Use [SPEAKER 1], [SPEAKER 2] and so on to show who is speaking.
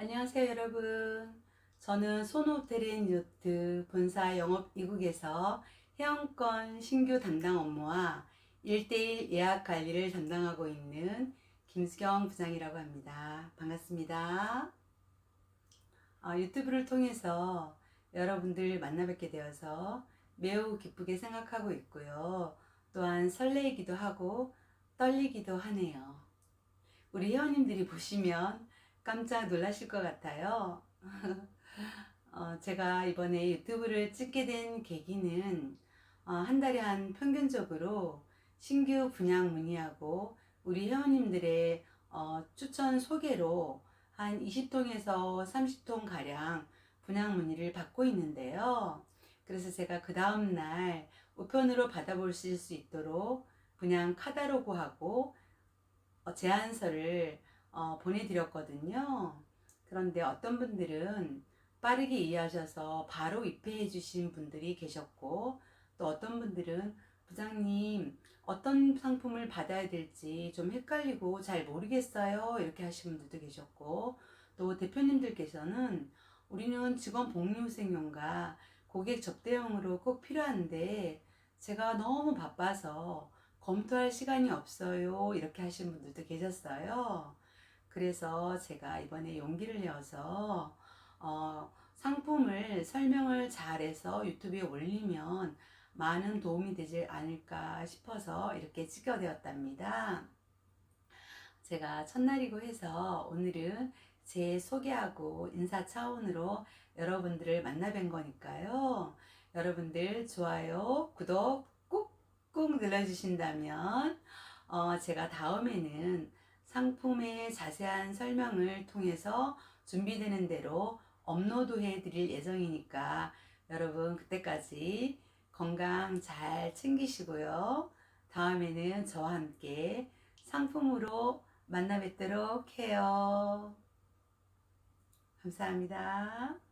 [SPEAKER 1] 안녕하세요 여러분. 저는 요트 본사 영업 이국에서 회원권 신규 담당 업무와 1대1 예약 관리를 담당하고 있는 김수경 부장이라고 합니다. 반갑습니다. 어, 유튜브를 통해서 여러분들 만나 뵙게 되어서 매우 기쁘게 생각하고 있고요. 또한 설레이기도 하고 떨리기도 하네요. 우리 회원님들이 보시면 깜짝 놀라실 것 같아요. 어, 제가 이번에 유튜브를 찍게 된 계기는 어, 한 달에 한 평균적으로 신규 분양 문의하고 우리 회원님들의 어, 추천 소개로 한 20통에서 30통 가량 분양 문의를 받고 있는데요. 그래서 제가 그 다음날 우편으로 받아보실 수 있도록 분양 카다로그하고 어, 제안서를 어, 보내드렸거든요. 그런데 어떤 분들은 빠르게 이해하셔서 바로 입회해 주신 분들이 계셨고 또 어떤 분들은 부장님 어떤 상품을 받아야 될지 좀 헷갈리고 잘 모르겠어요 이렇게 하신 분들도 계셨고 또 대표님들께서는 우리는 직원 복리후생용과 고객 접대용으로 꼭 필요한데 제가 너무 바빠서 검토할 시간이 없어요 이렇게 하신 분들도 계셨어요. 그래서 제가 이번에 용기를 내어서 어, 상품을 설명을 잘해서 유튜브에 올리면 많은 도움이 되지 않을까 싶어서 이렇게 찍어되었답니다. 제가 첫날이고 해서 오늘은 제 소개하고 인사 차원으로 여러분들을 만나 뵌 거니까요. 여러분들 좋아요, 구독 꾹꾹 눌러주신다면 어, 제가 다음에는 상품의 자세한 설명을 통해서 준비되는 대로 업로드 해 드릴 예정이니까 여러분 그때까지 건강 잘 챙기시고요. 다음에는 저와 함께 상품으로 만나 뵙도록 해요. 감사합니다.